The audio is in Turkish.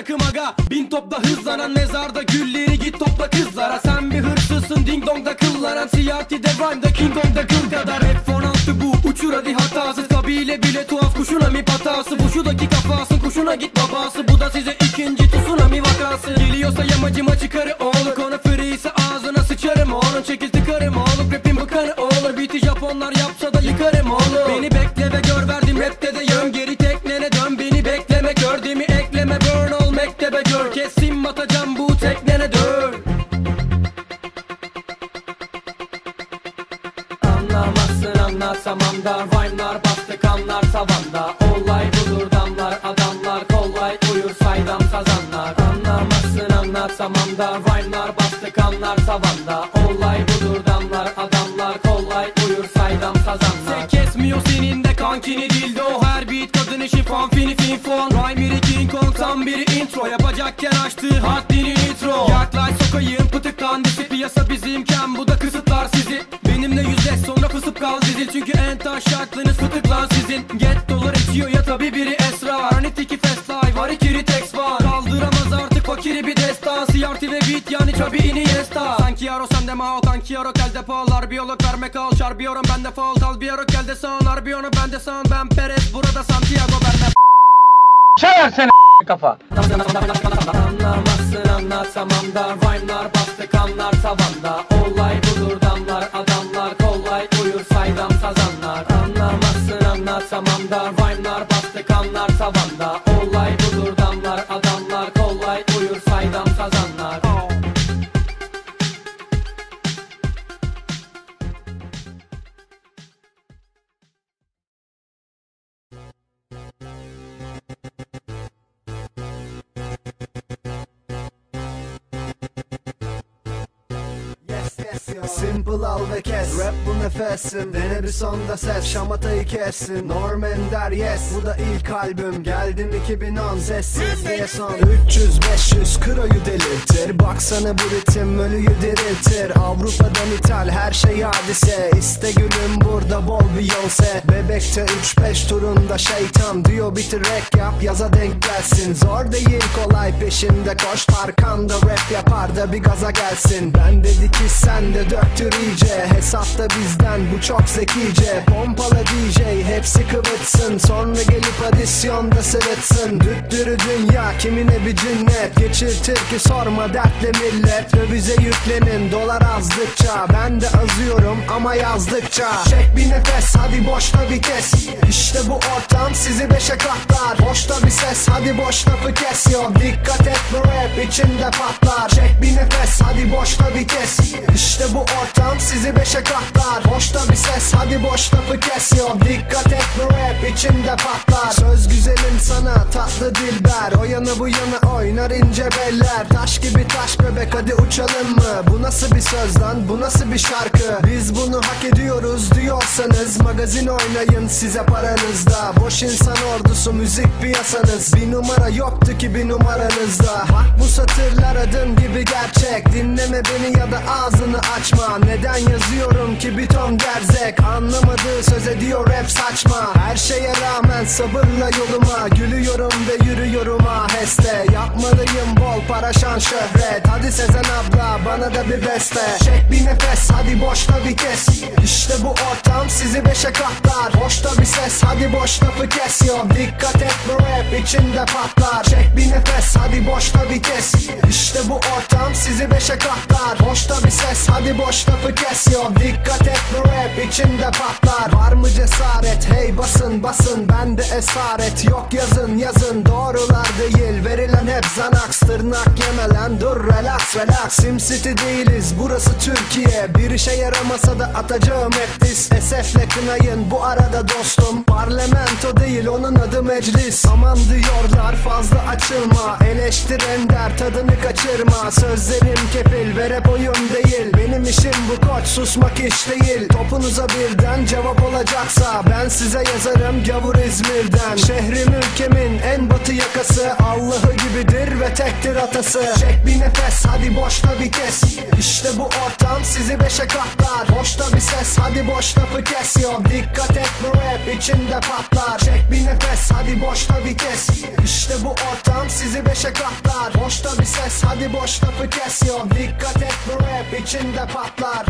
takım aga. Bin topla hızlanan mezarda gülleri git topla kızlara. Sen bir hırsızsın ding dong da kıllaran Siyahti de rhyme'da king kong da kıl kadar. F16 bu uçur hadi hatasız Kabile bile tuhaf kuşuna mi patası Bu şudaki kafası kuşuna git babası. Bu da size ikinci tsunami vakası. Geliyorsa yamacıma çıkarı oğlum Konu free ise ağzına sıçarım oğlum. Çekil tıkarım oğlum rapin bakanı olur Biti Japonlar yapsa da yıkarım oğlum. Beni bekle ve gör verdim rapte de yön Geri atacağım bu teknene dön Anlamazsın anlatsamam da. Rhyme'lar bastı kanlar tavanda. Olay budur damlar adamlar. Kollay uyur saydam sazanlar Anlamazsın anlatsamam da. Rhyme'lar bastı kanlar tavanda. Olay budur damlar adamlar. Kollay uyur saydam sazanlar Sek kesmiyor senin de kankini dildo Yapacakken açtığı haddini nitro Yaklaş sokayım pıtıklan disi. Piyasa bizimken bu da kısıtlar sizi. Benimle yüzleş sonra fısıp kal dizil. Çünkü en taşaklınız fıtıklan sizin. Get dolar etiyor ya tabi biri esrar. Hani tiki fast live var ikili text var. Kaldıramaz artık fakiri bir destan. CRT ve beat yani çabi iniesta. Sanki yaro sende mao kanki yaro kelde pahalar Biyolog verme kal çarbiyorum ben de faul kal. Biyoro kelde sağın harbiyonu ben de sağın Ben Perez burada Santiago ben de Seversene kafa. Anlamazsın anlatsamam da Rhyme'lar bastı kanlar tavanda Simple al ve kes. Rap bu nefesim. Dene bir sonda ses. Şamatayı kessin. Norman der yes. Bu da ilk albüm. Geldim 2010 Sessiz diye son. 300-500 kroyu delirtir. Baksana bu ritim. Ölüyü diriltir. Avrupa'dan ithal. Her şey hadise. İste gülüm burada bol Beyoncé Bebekte 3-5 turunda şeytan. Diyor bitir rap yap. Yaza denk gelsin. Zor değil kolay. Peşinde koş. Arkanda rap yapar da bir gaza gelsin. Ben dedi ki sen de döktür Hesapta bizden bu çok zekice. Pompala DJ hepsi kıvıtsın. Sonra gelip adisyonda sırıtsın. Düttürü dünya kimine bir cinnet? Geçirtir ki sorma dertle millet. Dövize yüklenin dolar azdıkça. Ben de azıyorum ama yazdıkça. Çek bir nefes hadi boşta bir kes. İşte bu ortam sizi beşe katlar. Boşta bir ses hadi boş lafı kes. Yo Dikkat et bu rap içinde patlar. Çek bir nefes hadi boşta bir kes. İşte bu ortam sizi beşe katlar. Boşta bir ses hadi boş lafı kes yo Dikkat et bu rap içinde patlar. Söz güzelim sana tatlı dilber. O yana bu yana oynar ince beller. Taş gibi taş bebek hadi uçalım mı? Bu nasıl bir söz lan? Bu nasıl bir şarkı? Biz bunu hak ediyoruz diyorsanız Magazin oynayın size paranızda. Boş insan ordusu müzik piyasanız. Bir numara yoktu ki bir numaranızda. Bak bu satırlar adım gibi gerçek. Dinleme beni ya da ağzını açma Neden yazıyorum ki bir ton gerzek? Anlamadığı söz ediyor rap saçma. Her şeye rağmen sabırla yoluma. Gülüyorum ve yürüyorum aheste. Yapmalıyım bol para şan şöhret. Hadi Sezen abla bana da bir beste Çek bir nefes hadi boşta bir kes. İşte bu ortam sizi beşe katlar. Boşta bir ses hadi boş lafı kes yo Dikkat et bu rap içinde patlar. Çek bir nefes hadi boşta bir kes. İşte bu ortam sizi beşe katlar. Boşta bir ses hadi boş lafı kes yo Dikkat et bu rap içinde patlar. Var mı cesaret? Hey basın basın. Bende esaret yok. Yazın yazın. Doğrular değil. Verilen hep zanaks. Tırnak yemelen. Dur relax relax. Simcity değiliz. Burası Türkiye. Bir işe yaramasa da atacağım hep diss Esefle kınayın bu arada dostum. Parlamento değil onun adı meclis. Aman diyorlar fazla açılma. Eleştiren der tadını kaçırma. Sözlerim kefil ve rap oyun değil. Benim işim bu koç susmak iş değil. Topunuza birden cevap olacaksa Ben size yazarım gavur İzmir'den. Şehrim ülkemin en batı yakası Allah'ı gibidir tektir atası. Çek bir nefes hadi boşta bir kes. İşte bu ortam sizi beşe katlar. Boşta bir ses hadi boş lafı kes. Yo Dikkat et bu rap içinde patlar. Çek bir nefes hadi boşta bir kes. İşte bu ortam sizi beşe katlar. Boşta bir ses hadi boş lafı kes. Yok Dikkat et bu rap içinde patlar